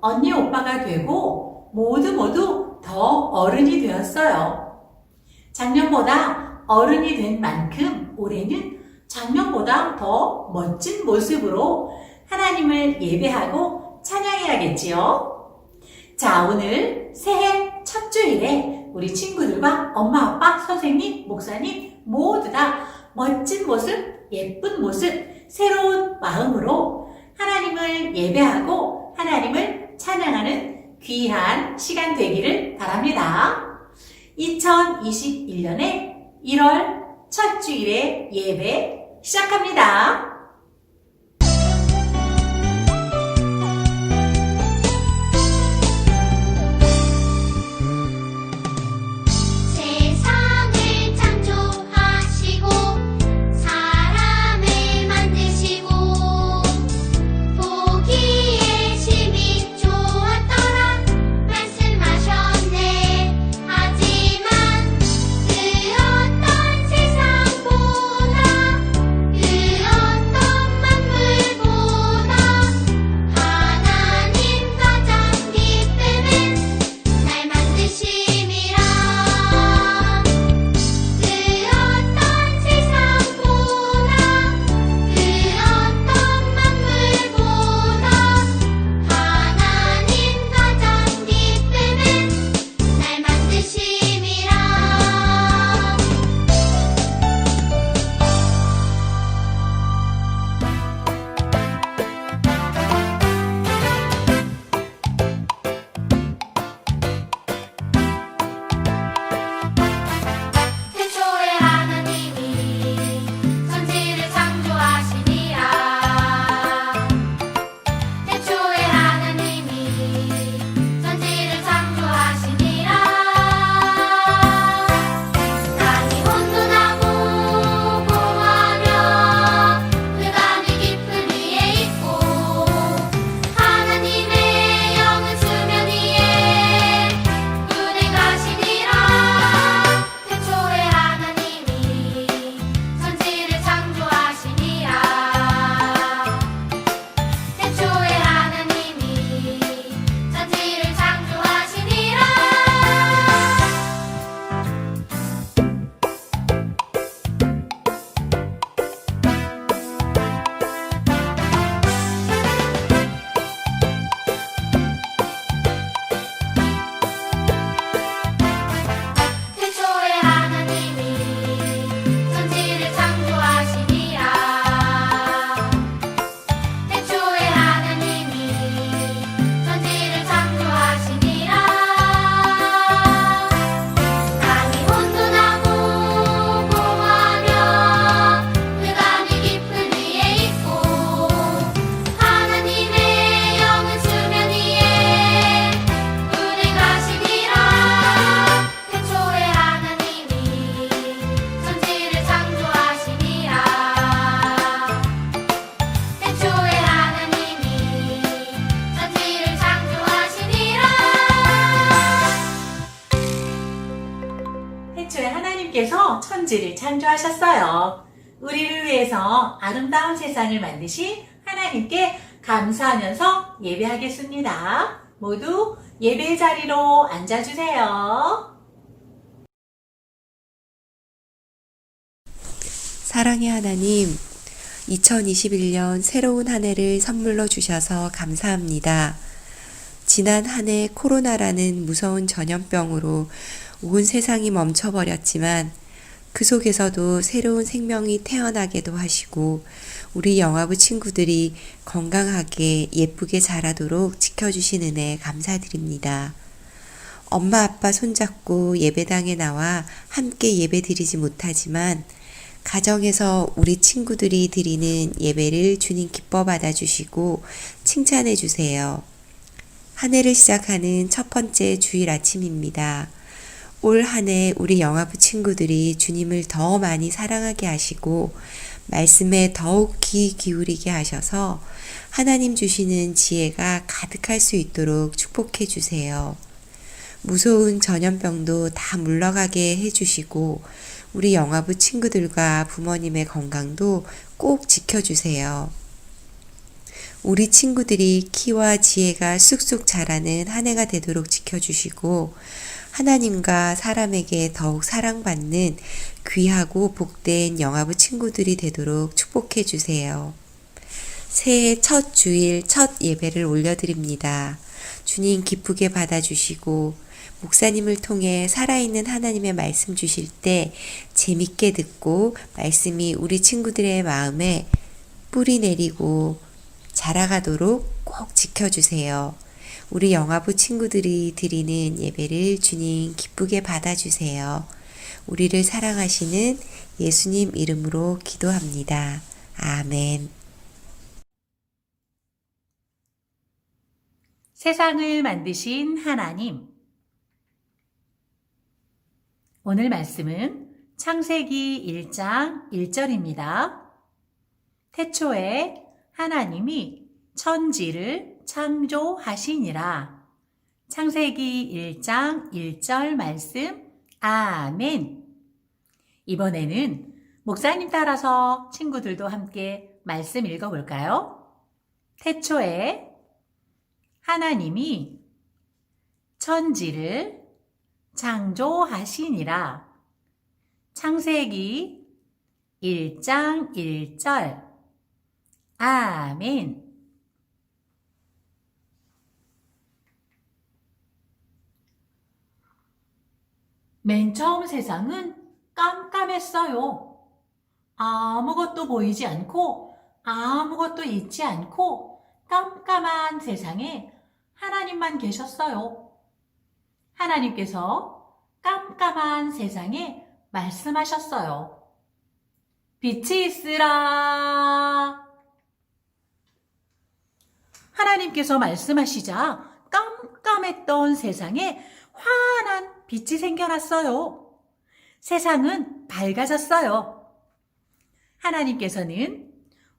언니, 오빠가 되고 모두 모두 더 어른이 되었어요. 작년보다 어른이 된 만큼 올해는 작년보다 더 멋진 모습으로 하나님을 예배하고 찬양해야겠지요. 자, 오늘 새해 첫 주일에 우리 친구들과 엄마, 아빠, 선생님, 목사님 모두 다 멋진 모습, 예쁜 모습, 새로운 마음으로 하나님을 예배하고 하나님을 찬양하는 귀한 시간 되기를 바랍니다. 2021년에 1월 첫 주일의 예배 시작합니다. 아름다운 세상을 만드신 하나님께 감사하면서 예배하겠습니다. 모두 예배 자리로 앉아주세요. 사랑의 하나님, 2021년 새로운 한 해를 선물로 주셔서 감사합니다. 지난 한 해 코로나라는 무서운 전염병으로 온 세상이 멈춰버렸지만 그 속에서도 새로운 생명이 태어나게도 하시고 우리 영화부 친구들이 건강하게 예쁘게 자라도록 지켜주신 은혜 감사드립니다. 엄마 아빠 손잡고 예배당에 나와 함께 예배 드리지 못하지만 가정에서 우리 친구들이 드리는 예배를 주님 기뻐 받아주시고 칭찬해 주세요. 한 해를 시작하는 첫 번째 주일 아침입니다. 올 한 해 우리 영화부 친구들이 주님을 더 많이 사랑하게 하시고 말씀에 더욱 귀 기울이게 하셔서 하나님 주시는 지혜가 가득할 수 있도록 축복해 주세요. 무서운 전염병도 다 물러가게 해주시고 우리 영화부 친구들과 부모님의 건강도 꼭 지켜주세요. 우리 친구들이 키와 지혜가 쑥쑥 자라는 한 해가 되도록 지켜주시고 하나님과 사람에게 더욱 사랑받는 귀하고 복된 영화부 친구들이 되도록 축복해 주세요. 새해 첫 주일 첫 예배를 올려드립니다. 주님 기쁘게 받아주시고 목사님을 통해 살아있는 하나님의 말씀 주실 때 재밌게 듣고 말씀이 우리 친구들의 마음에 뿌리 내리고 자라가도록 꼭 지켜주세요. 우리 영화부 친구들이 드리는 예배를 주님 기쁘게 받아주세요. 우리를 사랑하시는 예수님 이름으로 기도합니다. 아멘. 세상을 만드신 하나님. 오늘 말씀은 창세기 1장 1절입니다. 태초에 하나님이 천지를 창조하시니라. 창세기 1장 1절 말씀. 아멘. 이번에는 목사님 따라서 친구들도 함께 말씀 읽어볼까요? 태초에 하나님이 천지를 창조하시니라. 창세기 1장 1절. 아멘. 맨 처음 세상은 깜깜했어요. 아무것도 보이지 않고 아무것도 있지 않고 깜깜한 세상에 하나님만 계셨어요. 하나님께서 깜깜한 세상에 말씀하셨어요. 빛이 있으라. 하나님께서 말씀하시자 깜깜했던 세상에 환한 빛이 생겨났어요. 세상은 밝아졌어요. 하나님께서는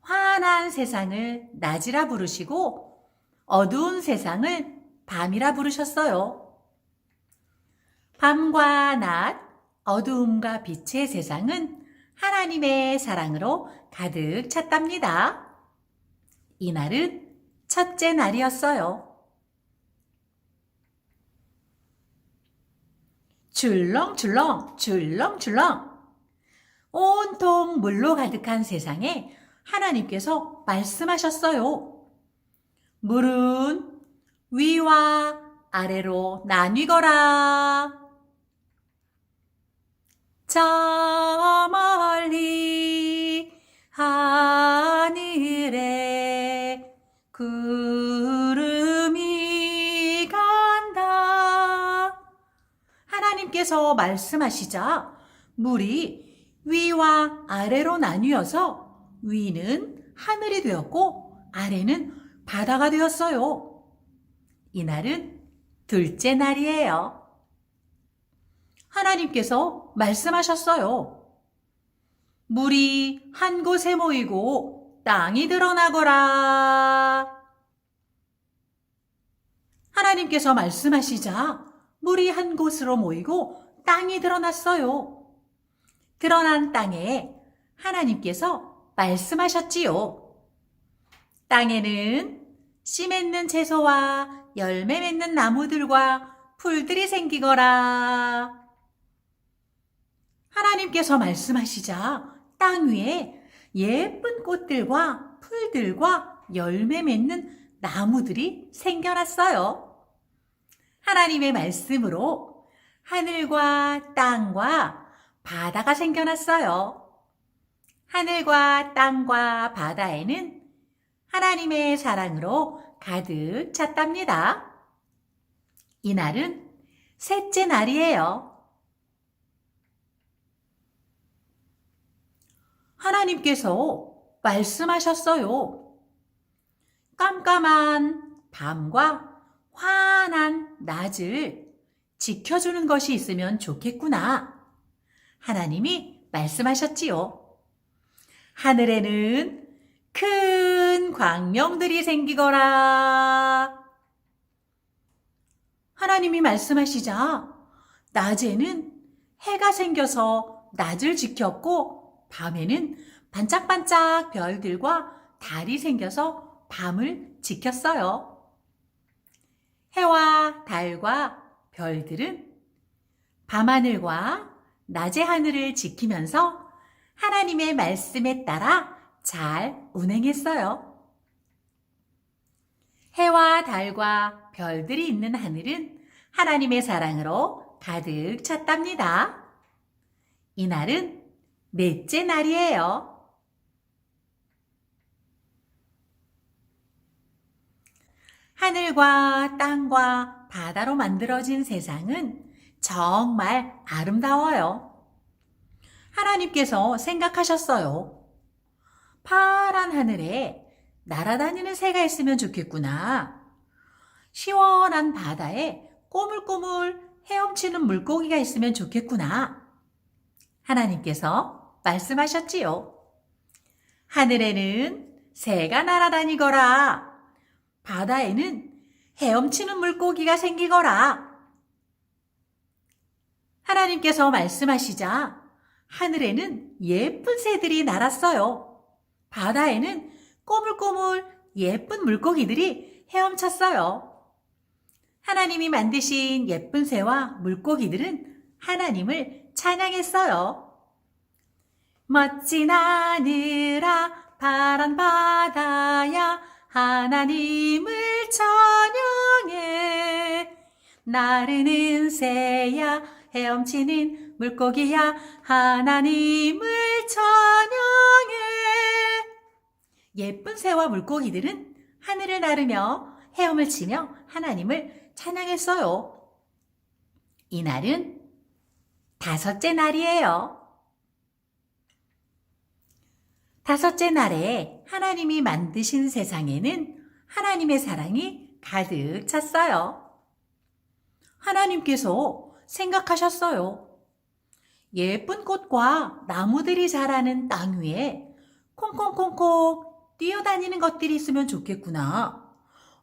환한 세상을 낮이라 부르시고 어두운 세상을 밤이라 부르셨어요. 밤과 낮, 어두움과 빛의 세상은 하나님의 사랑으로 가득 찼답니다. 이날은 첫째 날이었어요. 줄렁줄렁, 줄렁줄렁. 온통 물로 가득한 세상에 하나님께서 말씀하셨어요. 물은 위와 아래로 나뉘거라. 저 멀리 하나님께서 말씀하시자 물이 위와 아래로 나뉘어서 위는 하늘이 되었고 아래는 바다가 되었어요. 이날은 둘째 날이에요. 하나님께서 말씀하셨어요. 물이 한 곳에 모이고 땅이 드러나거라. 하나님께서 말씀하시자 물이 한 곳으로 모이고 땅이 드러났어요. 드러난 땅에 하나님께서 말씀하셨지요. 땅에는 씨 맺는 채소와 열매 맺는 나무들과 풀들이 생기거라. 하나님께서 말씀하시자 땅 위에 예쁜 꽃들과 풀들과 열매 맺는 나무들이 생겨났어요. 하나님의 말씀으로 하늘과 땅과 바다가 생겨났어요. 하늘과 땅과 바다에는 하나님의 사랑으로 가득 찼답니다. 이날은 셋째 날이에요. 하나님께서 말씀하셨어요. 깜깜한 밤과 환한 낮을 지켜주는 것이 있으면 좋겠구나. 하나님이 말씀하셨지요. 하늘에는 큰 광명들이 생기거라. 하나님이 말씀하시자 낮에는 해가 생겨서 낮을 지켰고 밤에는 반짝반짝 별들과 달이 생겨서 밤을 지켰어요. 해와 달과 별들은 밤하늘과 낮의 하늘을 지키면서 하나님의 말씀에 따라 잘 운행했어요. 해와 달과 별들이 있는 하늘은 하나님의 사랑으로 가득 찼답니다. 이날은 넷째 날이에요. 하늘과 땅과 바다로 만들어진 세상은 정말 아름다워요. 하나님께서 생각하셨어요. 파란 하늘에 날아다니는 새가 있으면 좋겠구나. 시원한 바다에 꼬물꼬물 헤엄치는 물고기가 있으면 좋겠구나. 하나님께서 말씀하셨지요. 하늘에는 새가 날아다니거라. 바다에는 헤엄치는 물고기가 생기거라. 하나님께서 말씀하시자 하늘에는 예쁜 새들이 날았어요. 바다에는 꼬물꼬물 예쁜 물고기들이 헤엄쳤어요. 하나님이 만드신 예쁜 새와 물고기들은 하나님을 찬양했어요. 멋진 하늘아 파란 바다야 하나님을 찬양해 나르는 새야 헤엄치는 물고기야 하나님을 찬양해 예쁜 새와 물고기들은 하늘을 나르며 헤엄을 치며 하나님을 찬양했어요. 이날은 다섯째 날이에요. 다섯째 날에 하나님이 만드신 세상에는 하나님의 사랑이 가득 찼어요. 하나님께서 생각하셨어요. 예쁜 꽃과 나무들이 자라는 땅 위에 콩콩콩콩 뛰어다니는 것들이 있으면 좋겠구나.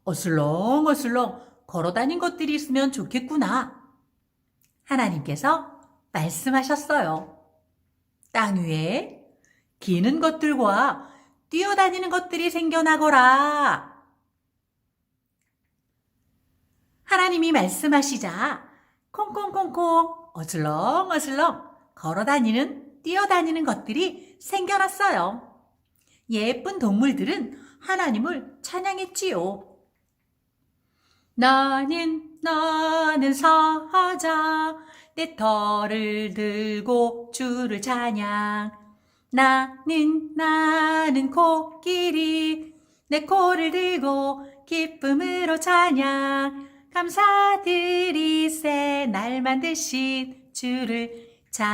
어슬렁 어슬렁 걸어다닌 것들이 있으면 좋겠구나. 하나님께서 말씀하셨어요. 땅 위에 기는 것들과 뛰어다니는 것들이 생겨나거라. 하나님이 말씀하시자 콩콩콩콩 어슬렁어슬렁 걸어다니는 뛰어다니는 것들이 생겨났어요. 예쁜 동물들은 하나님을 찬양했지요. 나는 나는 사자 내 털을 들고 주를 찬양 나는 나는 코끼리 내 코를 들고 기쁨으로 찬양 감사드리세 날 만드신 주를 찬양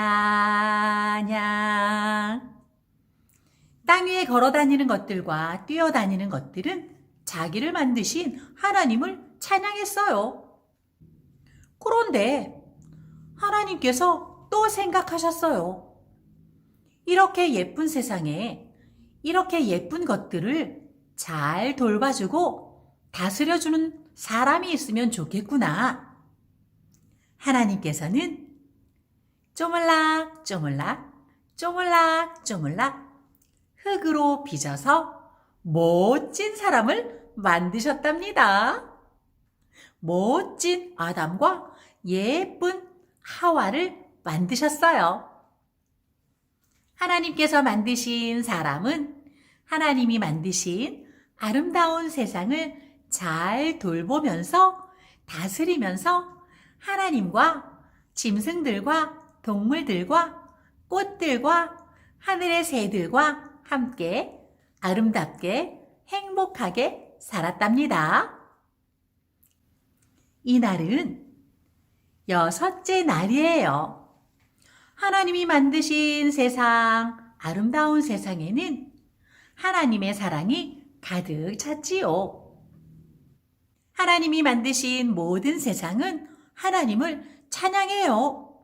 땅 위에 걸어 다니는 것들과 뛰어 다니는 것들은 자기를 만드신 하나님을 찬양했어요. 그런데 하나님께서 또 생각하셨어요. 이렇게 예쁜 세상에 이렇게 예쁜 것들을 잘 돌봐주고 다스려주는 사람이 있으면 좋겠구나. 하나님께서는 쪼물락 쪼물락 쪼물락 쪼물락 흙으로 빚어서 멋진 사람을 만드셨답니다. 멋진 아담과 예쁜 하와를 만드셨어요. 하나님께서 만드신 사람은 하나님이 만드신 아름다운 세상을 잘 돌보면서 다스리면서 하나님과 짐승들과 동물들과 꽃들과 하늘의 새들과 함께 아름답게 행복하게 살았답니다. 이날은 여섯째 날이에요. 하나님이 만드신 세상, 아름다운 세상에는 하나님의 사랑이 가득 찼지요. 하나님이 만드신 모든 세상은 하나님을 찬양해요.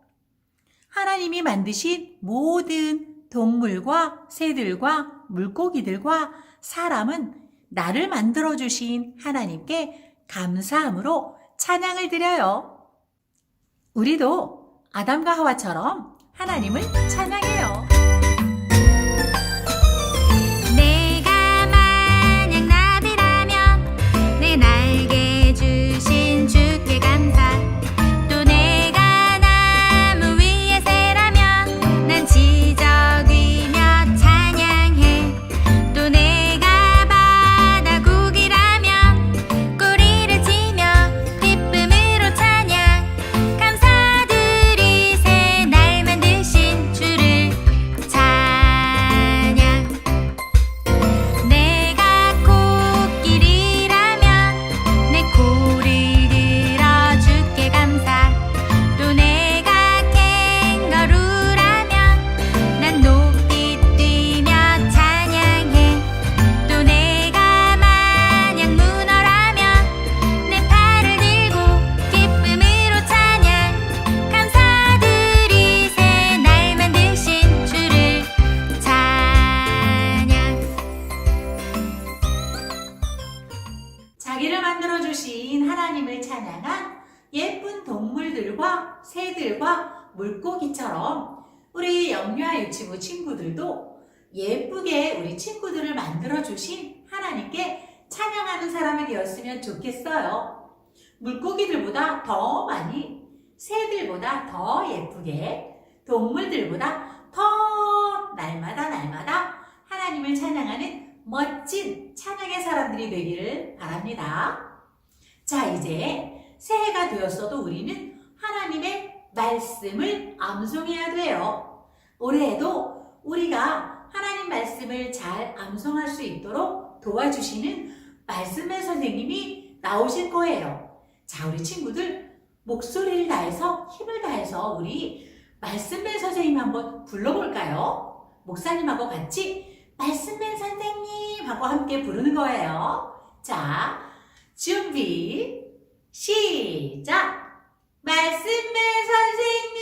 하나님이 만드신 모든 동물과 새들과 물고기들과 사람은 나를 만들어 주신 하나님께 감사함으로 찬양을 드려요. 우리도 아담과 하와처럼 하나님을 찬양해 만들어 주신 하나님을 찬양한 예쁜 동물들과 새들과 물고기처럼 우리 영유아 유치부 친구들도 예쁘게 우리 친구들을 만들어 주신 하나님께 찬양하는 사람이 되었으면 좋겠어요. 물고기들보다 더 많이, 새들보다 더 예쁘게, 동물들보다 더 날마다 날마다 하나님을 찬양하는 멋진 찬양의 사람들이 되기를 바랍니다. 자, 이제 새해가 되었어도 우리는 하나님의 말씀을 암송해야 돼요. 올해에도 우리가 하나님 말씀을 잘 암송할 수 있도록 도와주시는 말씀의 선생님이 나오실 거예요. 자, 우리 친구들 목소리를 다해서 힘을 다해서 우리 말씀의 선생님 한번 불러볼까요? 목사님하고 같이 말씀의 선생님 하고 함께 부르는 거예요. 자, 준비, 시작! 말씀의 선생님!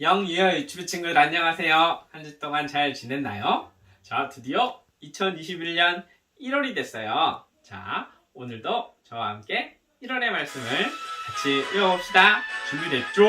영유아 유튜브 친구들 안녕하세요. 한 주 동안 잘 지냈나요? 자, 드디어 2021년 1월이 됐어요. 자, 오늘도 저와 함께 1월의 말씀을 같이 읽어봅시다. 준비됐죠?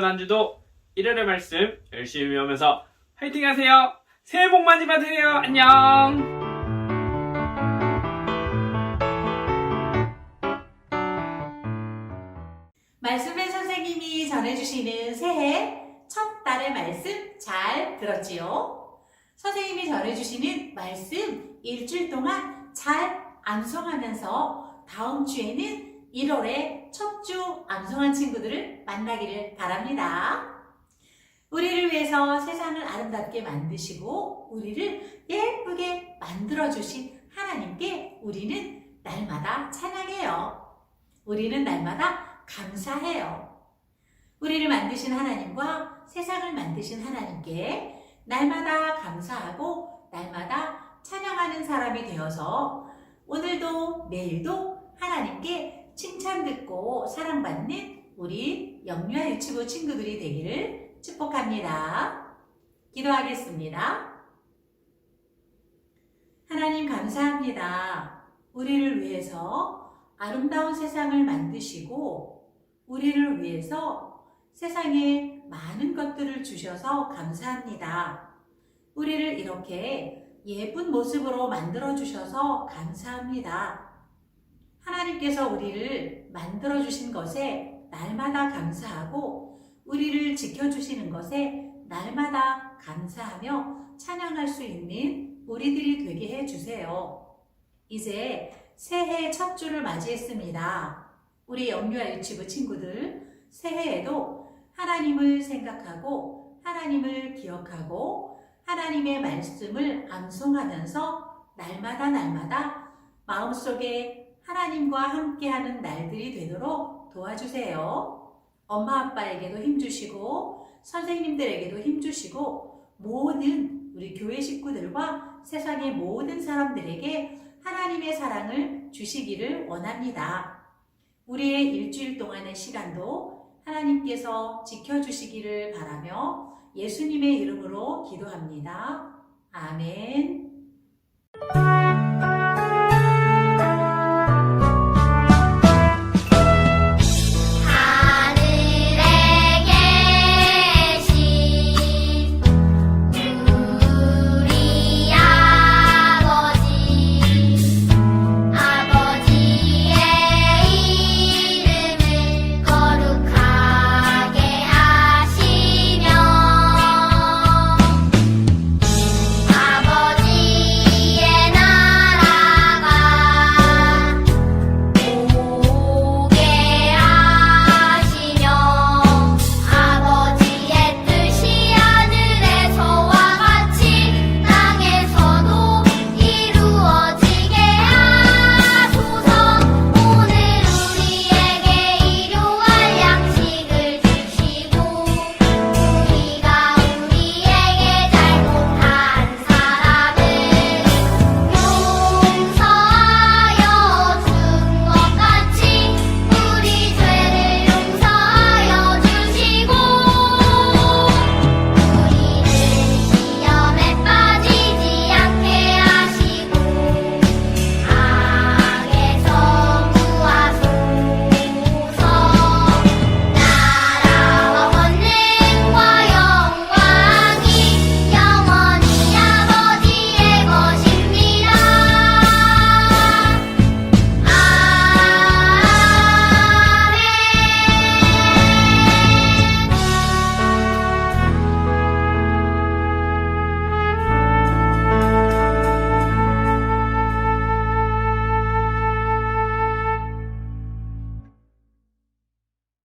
자, 이번 한 주도 1월의 말씀 열심히 하면서 화이팅 하세요. 새해 복 많이 받으세요. 안녕! 말씀의 선생님이 전해주시는 새해 첫 달의 말씀 잘 들었지요? 선생님이 전해주시는 말씀 일주일 동안 잘 암송하면서 다음 주에는 1월에 첫주 암송한 친구들을 만나기를 바랍니다. 우리를 위해서 세상을 아름답게 만드시고 우리를 예쁘게 만들어 주신 하나님께 우리는 날마다 찬양해요. 우리는 날마다 감사해요. 우리를 만드신 하나님과 세상을 만드신 하나님께 날마다 감사하고 날마다 찬양하는 사람이 되어서 오늘도 내일도 하나님께 칭찬 듣고 사랑받는 우리 영유아 유치부 친구들이 되기를 축복합니다. 기도하겠습니다. 하나님 감사합니다. 우리를 위해서 아름다운 세상을 만드시고 우리를 위해서 세상에 많은 것들을 주셔서 감사합니다. 우리를 이렇게 예쁜 모습으로 만들어 주셔서 감사합니다. 하나님께서 우리를 만들어 주신 것에 날마다 감사하고 우리를 지켜 주시는 것에 날마다 감사하며 찬양할 수 있는 우리들이 되게 해 주세요. 이제 새해 첫 주를 맞이했습니다. 우리 영유아 유치부 친구들 새해에도 하나님을 생각하고 하나님을 기억하고 하나님의 말씀을 암송하면서 날마다 날마다 마음속에 하나님과 함께하는 날들이 되도록 도와주세요. 엄마 아빠에게도 힘주시고 선생님들에게도 힘주시고 모든 우리 교회 식구들과 세상의 모든 사람들에게 하나님의 사랑을 주시기를 원합니다. 우리의 일주일 동안의 시간도 하나님께서 지켜주시기를 바라며 예수님의 이름으로 기도합니다. 아멘.